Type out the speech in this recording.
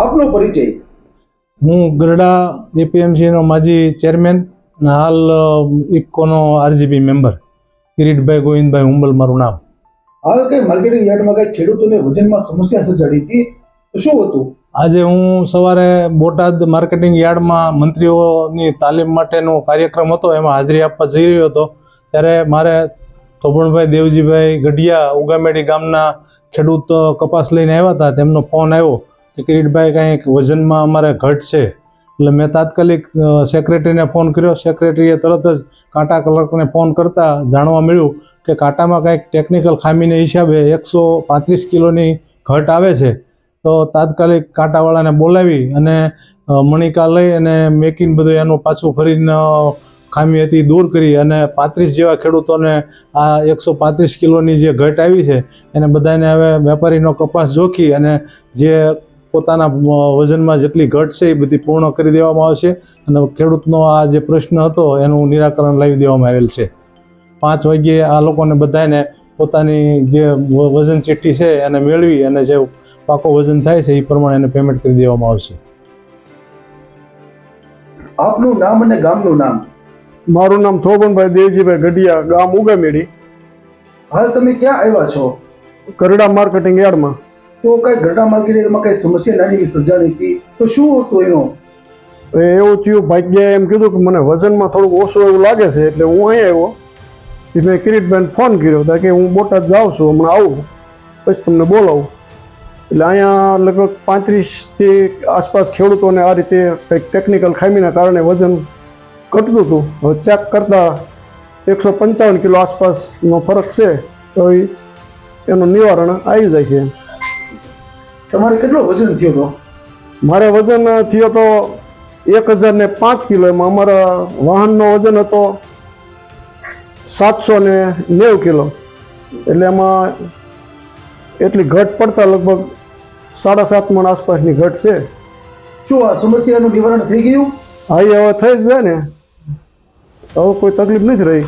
આપનો પરિચય? હું ગરડા એપીએમસીનો માજી ચેરમેન અને હાલ ઇફકોનો આરજીબી મેમ્બર કિરીટભાઈ ગોવિંદભાઈ હુંબલ મારું નામ. હાલ કઈ માર્કેટિંગ યાર્ડમાં કઈ ખેડૂતોને વજનમાં સમસ્યા સર્જાડી હતી? તો શું હતું? આજે હું સવારે બોટાદ માર્કેટિંગ યાર્ડમાં મંત્રીઓની તાલીમ માટેનો કાર્યક્રમ હતો એમાં હાજરી આપવા જઈ રહ્યો હતો. ત્યારે મારે થોભણભાઈ દેવજીભાઈ ગઢિયા ઉગામેડી ગામના ખેડૂત કપાસ લઈને આવ્યા હતા તેમનો ફોન આવ્યો. કે કિરીટભાઈ કાંઈક વજનમાં અમારે ઘટ છે. એટલે મેં તાત્કાલિક સેક્રેટરીને ફોન કર્યો. સેક્રેટરીએ તરત જ કાંટા ક્લર્કને ફોન કરતાં જાણવા મળ્યું કે કાંટામાં કાંઈક ટેકનિકલ ખામીને હિસાબે એકસો પાંત્રીસ કિલોની ઘટ આવે છે. તો તાત્કાલિક કાંટાવાળાને બોલાવી અને મણિકા લઈ અને મેકિન બધું એનું પાછું ફરીને ખામી હતી દૂર કરી અને પાંત્રીસ જેવા ખેડૂતોને આ એકસો પાંત્રીસ કિલોની જે ઘટ આવી છે, એને બધાને હવે વેપારીનો કપાસ જોખી અને જે પોતાના વજનમાં જેટલી ઘટ છે એ બધી પૂર્ણ કરી દેવામાં આવશે. અને ખેડૂતનો આ જે પ્રશ્ન હતો એનું નિરાકરણ લાવી દેવામાં આવેલ છે. પાંચ વાગ્યે આ લોકોને બધાને પોતાની જે વજન ચીઠ્ઠી છે એને મેળવી અને જે પાકો વજન થાય છે એ પ્રમાણે એને પેમેન્ટ કરી દેવામાં આવશે. આપનું નામ અને ગામનું નામ? મારું નામ થોબનભાઈ દેવજીભાઈ ગઢિયા ગામ ઉગામેડી. હાલ તમે ક્યાં આવ્યા છો? કરડા માર્કેટિંગ યાર્ડમાં. તો કઈ ગરડા માર્કેટ એમાં કઈ સમસ્યા નાની સર્જાણી હતી? તો શું હતું એનો? એ એવું થયું ભાગ્યે એમ કીધું કે મને વજનમાં થોડુંક ઓછું એવું લાગે છે, એટલે હું અહીં આવ્યો. પછી મેં કિરીટભાઈને ફોન કર્યો હતા કે હું બોટાદ જાઉં છું, હમણાં આવું. પછી તમને બોલાવું. એટલે અહીંયા લગભગ પાંત્રીસથી આસપાસ ખેડૂતોને આ રીતે કંઈક ટેકનિકલ ખામીના કારણે વજન ઘટતું હતું. હવે ચેક કરતાં એકસો પંચાવન કિલો આસપાસનો ફરક છે તો એ એનું નિવારણ આવી જાય છે તમારે કેટલો વજન થયો હતો મારે વજન થયો તો એક હજાર ને પાંચ કિલો એમાં અમારા વાહનનો વજન હતો સાતસો ને નેવું કિલો. એટલે એમાં એટલી ઘટ પડતા લગભગ સાડા સાત મણ આસપાસની ઘટ છે. શું આ સમસ્યાનું નિવારણ થઈ ગયું? હા એ હવે થઈ જ જાય ને. હવે કોઈ તકલીફ નથી રહી.